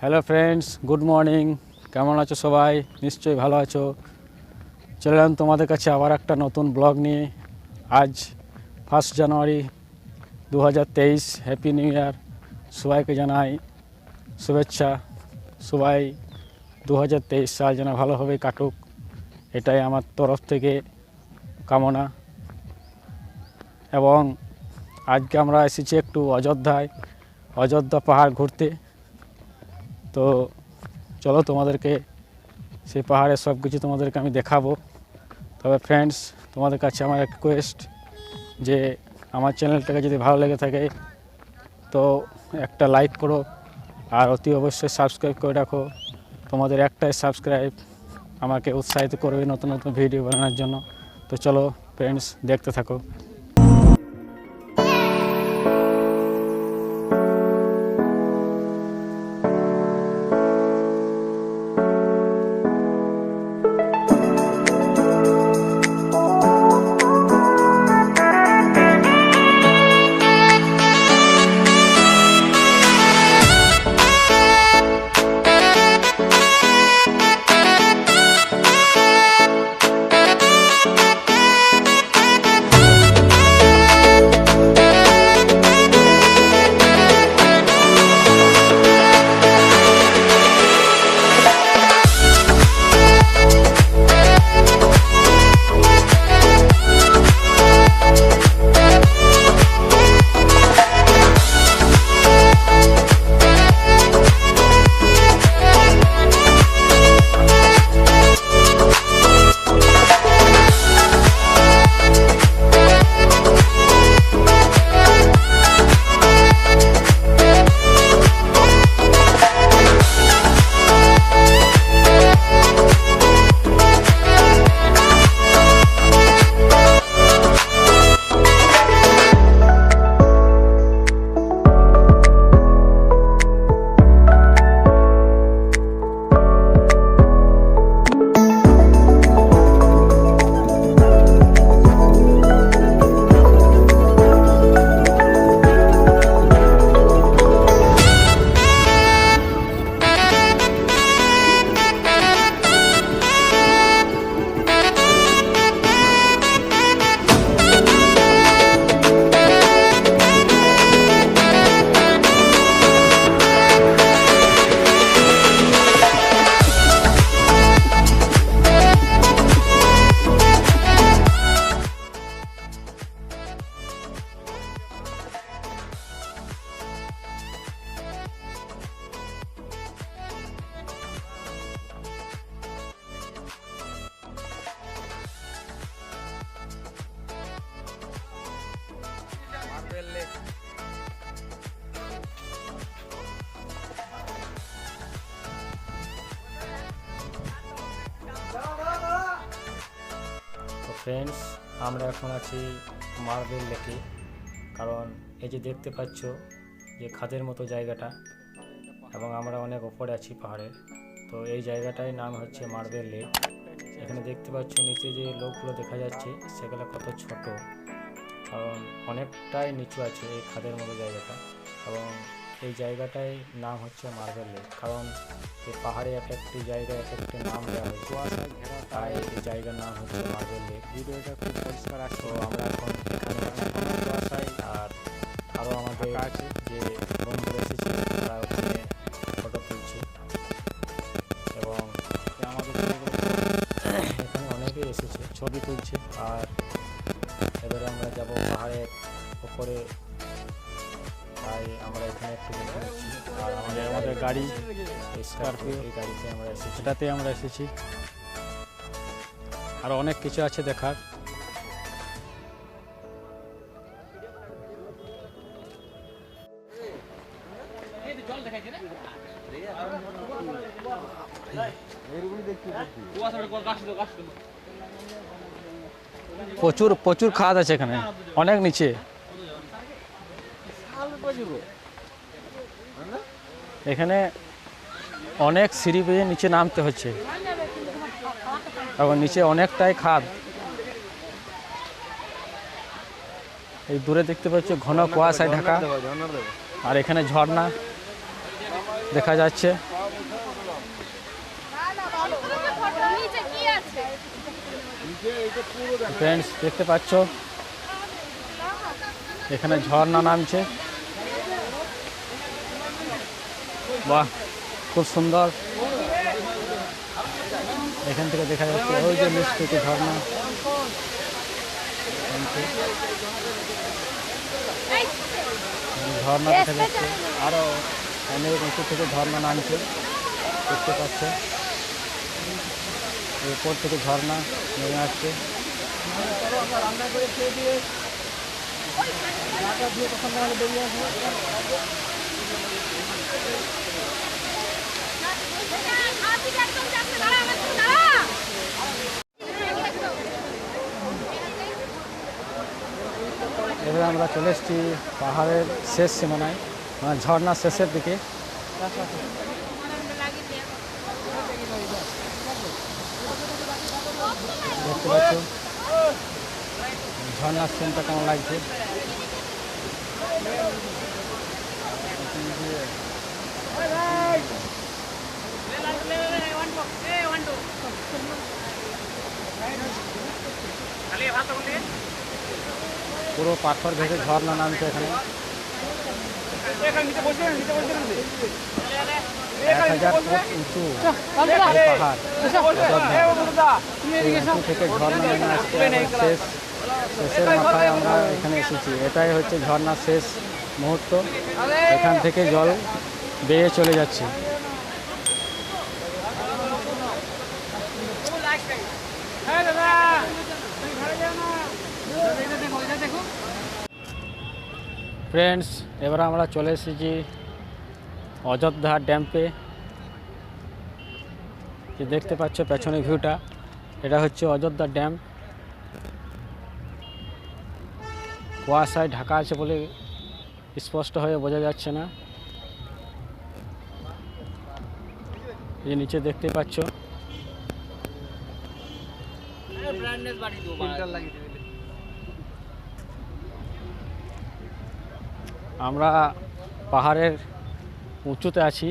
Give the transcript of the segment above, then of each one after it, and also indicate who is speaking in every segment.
Speaker 1: Hello friends, good morning. কেমন আছো সবাই? নিশ্চয়ই ভালো আছো। চলে এলাম তোমাদের কাছে আবার একটা নতুন ব্লগ নিয়ে। আজ ফার্স্ট জানুয়ারি দু হাজার তেইশ হ্যাপি নিউ ইয়ার সবাইকে জানাই শুভেচ্ছা। সবাই দু হাজার তেইশ সাল যেন ভালোভাবে কাটুক। এটাই আমার তরফ থেকে কামনা। এবং আজকে আমরা এসেছি একটু অযোধ্যায়। অযোধ্যা পাহাড় ঘুরতে। তো চলো তোমাদেরকে সেই পাহাড়ের সব কিছু তোমাদেরকে আমি দেখাবো। তবে ফ্রেন্ডস তোমাদের কাছে আমার রিকোয়েস্ট যে আমার চ্যানেলটাকে যদি ভালো লেগে থাকে, তো একটা লাইক করো আর অতি অবশ্যই সাবস্ক্রাইব করে রাখো। তোমাদের একটাই সাবস্ক্রাইব আমাকে উৎসাহিত করবে নতুন নতুন ভিডিও বানানোর জন্য। তো চলো ফ্রেন্ডস দেখতে থাকো। ফ্রেন্ডস আমরা এখন আছি মার্বেল লেকে। কারণ এই যে দেখতে পাচ্ছ যে খাদের মতো জায়গাটা, এবং আমরা অনেক ওপরে আছি পাহাড়ের তো এই জায়গাটার নাম হচ্ছে মার্বেল লেক এখানে দেখতে পাচ্ছ নিচে যে লোকগুলো দেখা যাচ্ছে, সেগুলো কত ছোট। কারণ অনেকটাই নিচু আছে এই খাদের মতো জায়গাটা, এবং এই জায়গাটাই নাম হচ্ছে মার্বেল লেক। কারণ এই পাহাড়ে এক একটি জায়গায় এক একটি নাম দেওয়া হয়েছে তাই এই জায়গার নাম হচ্ছে মার্বেল লেক। ভিডিওটা খুব পরিষ্কার আছে। তো আমরা এখন এখানে আছি কুয়াশায় আর আরও আমাদের আছে। যে বন্ধুরা এসেছে তারা ওখানে ফটো তুলছে। এবং আমাদের এখানে অনেকেই এসেছে ছবি তুলছে। আর এবারে আমরা যাব পাহাড়ের আমরা আমাদের গাড়ি স্করপিও এই গাড়িতে আমরা এসেছি। সেটাতে আমরা এসেছি। আর অনেক কিছু আছে দেখার। প্রচুর প্রচুর খাদ আছে এখানে। অনেক নিচে। এখানে অনেক সিঁড়ি বেয়ে নিচে নামতে হচ্ছে। এবং নিচে অনেকটাই খাদ। এই দূরে দেখতে পাচ্ছ ঘন কুয়াশায় ঢাকা। আর এখানে ঝর্ণা দেখা যাচ্ছে। ফ্রেন্ডস দেখতে পাচ্ছ? এখানে ঝর্ণা নামছে। বাহ, খুব সুন্দর। এখান থেকে দেখা যাচ্ছে, ওই যে থেকে ঝর্ণা। ঝর্ণা দেখা যাচ্ছে। আরও অনেক উঁচু থেকে ঝর্ণা নামছে, দেখতে পাচ্ছে। উপর থেকে ঝর্ণা নেমে আসছে।
Speaker 2: একদম যাচ্ছে দাঁড়া আমার সাথে দাঁড়া
Speaker 1: এবারে আমরা চলে এসেছি পাহাড়ের শেষ সীমানায় মানে ঝর্ণার শেষের দিকে। দেখতে পাচ্ছ? ঝর্ণার সিনটা কেমন লাগছে? পুরো পাথর ভেসে ঝর্ণা নামছে এখানে। এক হাজার পাহাড়। থেকে ঝর্ণা শেষ। শেষের মাথায় আমরা এখানে এসেছি। এটাই হচ্ছে ঝর্ণার শেষ মুহূর্ত। এখান থেকে জল বেয়ে চলে যাচ্ছে। ফ্রেন্ডস এবার আমরা চলে এসেছি অযোধ্যা ড্যাম্পে যে দেখতে পাচ্ছ পেছনে ভিউটা এটা হচ্ছে অযোধ্যা ড্যাম। কুয়াশায় ঢাকা আছে বলে স্পষ্ট হয়ে বোঝা যাচ্ছে না। এই যে নিচে দেখতে পাচ্ছ। আমরা পাহাড়ের উঁচুতে আছি।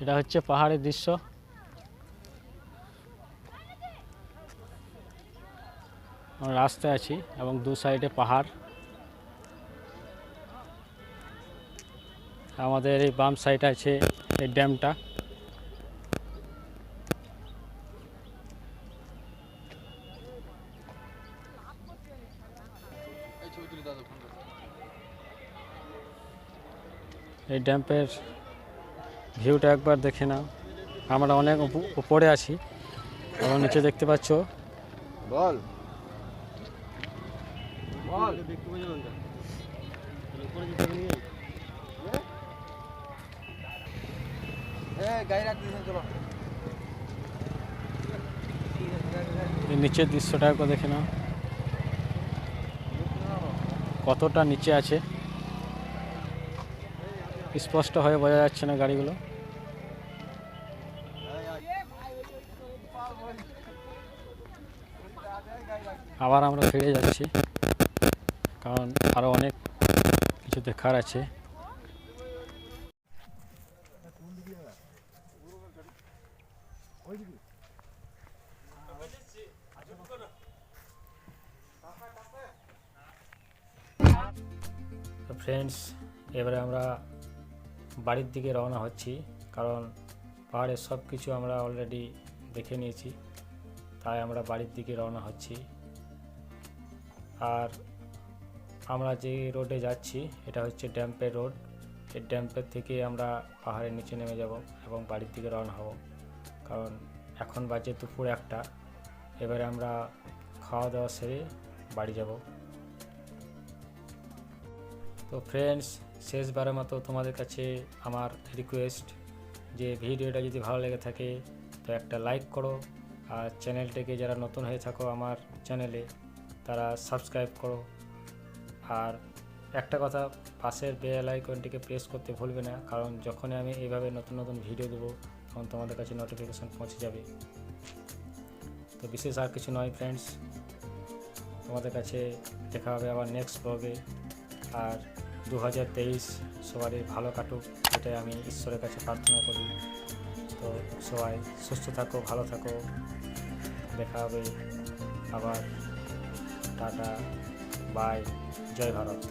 Speaker 1: এটা হচ্ছে পাহাড়ের দৃশ্য। আমরা রাস্তায় আছি এবং দু সাইডে পাহাড়। আমাদের এই বাম সাইডে আছে এই ড্যামটা। এই ড্যাম্পের ভিউটা একবার দেখে নাও। আমরা অনেক উপ- উপরে আছি। এবং নিচে দেখতে পাচ্ছ।
Speaker 3: বল।
Speaker 1: এই নিচের দৃশ্যটা একবার দেখে নাও। কতটা নিচে আছে। স্পষ্ট হয়ে বোঝা যাচ্ছে না গাড়িগুলো। আবার আমরা ফিরে যাচ্ছি, কারণ আরও অনেক কিছু দেখার আছে। ফ্রেন্ডস এবারে আমরা বাড়ির দিকে রওনা হচ্ছি, কারণ পাহাড়ের সব কিছু আমরা অলরেডি দেখে নিয়েছি, তাই আমরা বাড়ির দিকে রওনা হচ্ছি। আর আমরা যে রোডে যাচ্ছি, এটা হচ্ছে ড্যাম্পের রোড এই ড্যাম্পের থেকে আমরা পাহাড়ের নিচে নেমে যাব এবং বাড়ির দিকে রওনা হব। কারণ এখন বাজে দুপুর একটা, এবারে আমরা খাওয়া দাওয়া সেরে বাড়ি যাব। তো ফ্রেন্ডস শেষবারের মতো তোমাদের কাছে আমার রিকোয়েস্ট যে ভিডিওটা যদি ভালো লেগে থাকে, তো একটা লাইক করো। আর চ্যানেলটাকে যারা নতুন হয়ে থাকো আমার চ্যানেলে তারা সাবস্ক্রাইব করো। আর একটা কথা, পাশের বেল আইকনটিকে প্রেস করতে ভুলবে না, কারণ যখনই আমি এইভাবে নতুন নতুন ভিডিও দেবো, তখন তোমাদের কাছে নোটিফিকেশান পৌঁছে যাবে।
Speaker 4: তো বিশেষ আর কিছু নয় ফ্রেন্ডস তোমাদের কাছে দেখা হবে আবার নেক্সট ব্লগে আর দু হাজার তেইশ সবারই ভালো কাটুক, এটাই আমি ঈশ্বরের কাছে প্রার্থনা করি। তো সবাই সুস্থ থাকো, ভালো থাকো। দেখা হবে আবার। টাটা, বাই, জয় ভারত।